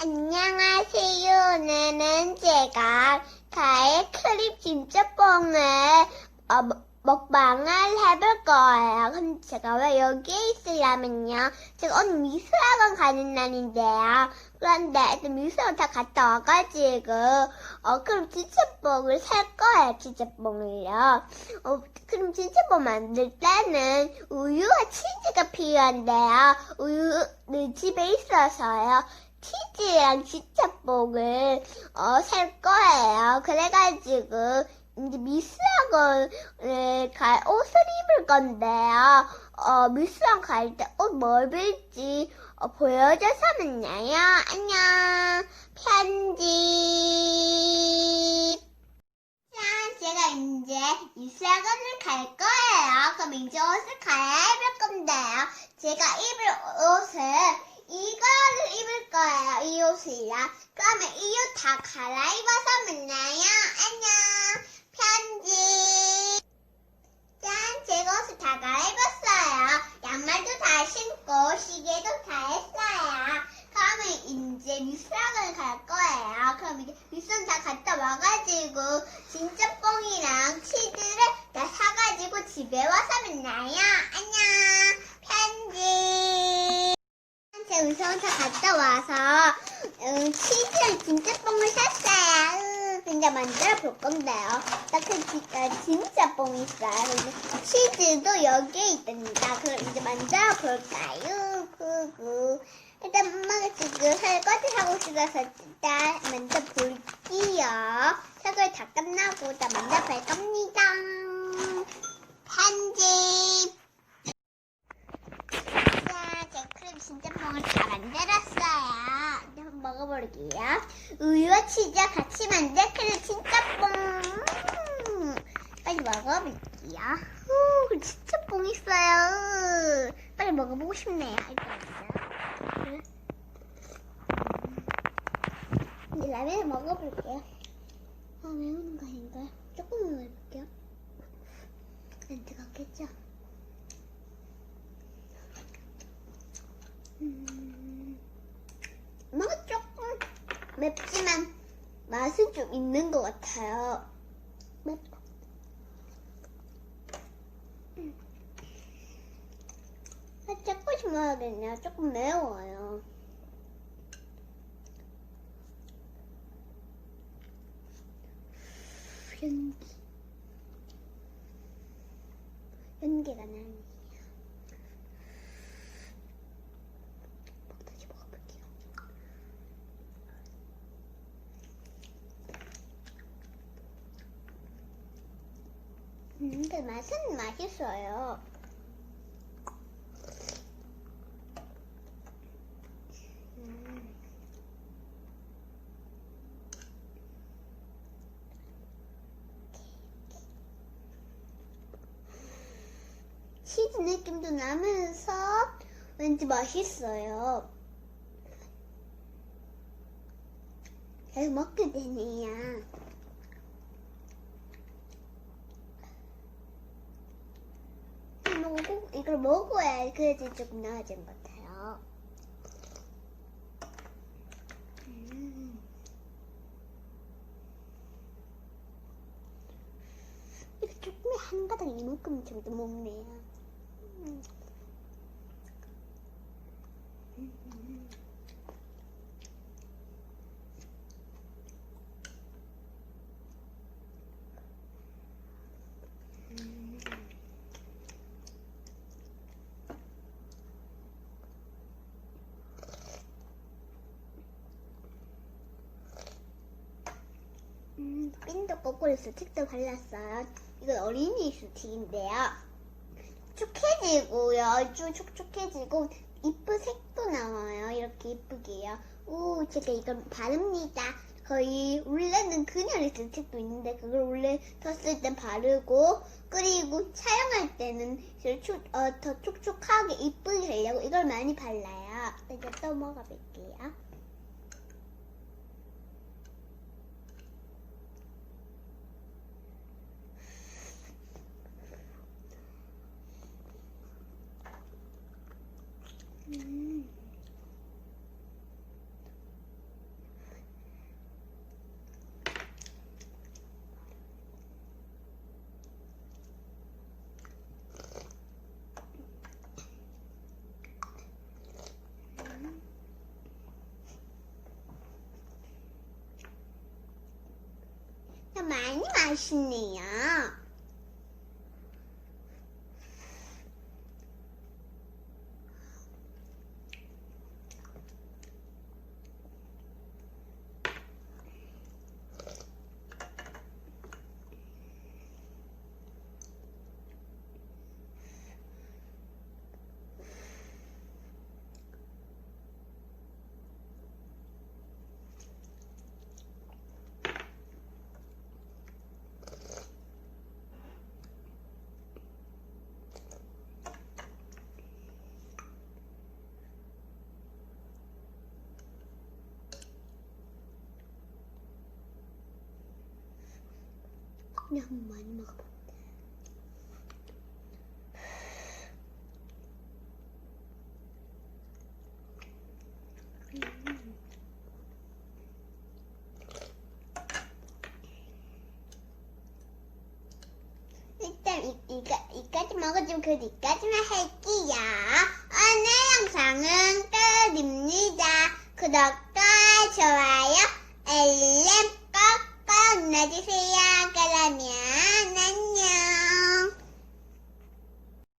안녕하세요. 오늘은 제가 가의 크림 진짜뽕을 어, 먹- 먹방을 해볼 거예요. 근데 제가 왜 여기에 있으려면요. 제가 오늘 미술학원 가는 날인데요. 그런데 미술학원 다 갔다 와가지고 어, 그럼 진짜뽕을 살 거예요. 진짜뽕을요. 어, 그럼 진짜뽕 만들 때는 우유와 치즈가 필요한데요. 우유는 집에 있어서요. 치즈랑 진짜뽕을 어, 살 거예요. 그래가지고 이제 미술학원을 갈 옷을 입을 건데요. 어, 미술학원 갈때옷뭘 입을지 어, 보여줘서 만나요. 안녕. 편집. 자, 제가 이제 미술학원을 갈 거예요. 그럼 이제 옷을 갈아입을 건데요. 제가 입을 옷을 이거를 입을 거예요. 이 옷이랑. 그러면 이 옷 다 갈아입어서 만나요. 안녕. 편집. 짠, 제가 옷을 다 갈아입었어요. 양말도 다 신고 시계도 다 했어요. 그러면 이제 미술학원을 갈 거예요. 그럼 이제 미술학원 다 갔다 와가지고 진짜 뽕이랑 치즈를 다 사가지고 집에 와서 만나요. 안녕. 편집. 다 갔다 와서 음, 치즈랑 진짜 뽕을 샀어요. 으, 근데 만들어 볼 건데요. 나그 진짜 뽕 있어요. 치즈도 여기에 있답니다. 그럼 이제 만들어 볼까요? 구구. 일단 엄마가 지금 설거지 하고 있어서 일단 만들어 볼게요. 설거지 다 끝나고 일단 만들어 볼 겁니다. 편집. 자, 제 크림 진짜 뽕을 다 만들었어요. 이제 한번 먹어볼게요. 우유와 치즈와 같이 만든 크림 진짜 뽕. 음, 빨리 먹어볼게요. 오, 그 진짜 뽕 있어요. 빨리 먹어보고 싶네요. 이제 라면을 먹어볼게요. 아, 매운 거 아닌가요? 조금 먹어볼게요. 안 뜨겁겠죠? 음, 뭔가 조금 맵지만 맛은 좀 있는 것 같아요. 아, 조금씩 먹어야겠네요. 조금 매워요. 연기. 연기가 나네요. 다시 먹어볼게요. 음, 근데 맛은 맛있어요. 음. 치즈 느낌도 나면서 왠지 맛있어요. 계속 먹게 되네요. 먹어야 그래야지 조금 나아진 것 같아요. 음. 이렇게 조금의 한 가닥 이만큼 정도 먹네요. 음. 음. 음. 음, 핀도 거꾸로 스틱도 발랐어요. 이건 어린이 스틱인데요. 촉촉해지고요. 쭉 촉촉해지고 이쁜 색도 나와요. 이렇게 이쁘게요. 오, 제가 이걸 바릅니다. 거의 원래는 그냥 스틱도 있는데 그걸 원래 뒀을 땐 바르고 그리고 촬영할 때는 촉, 어, 더 촉촉하게 이쁘게 하려고 이걸 많이 발라요. 이제 또 먹어볼게요. 음. 맛있네요. 그냥 많이 먹어. 일단 이, 이거, 이까지 먹어주면 그 이까지만 할게요. 오늘 영상은 끝입니다. 구독과 좋아요, 알림 꼭 꼭 눌러주세요. 그러면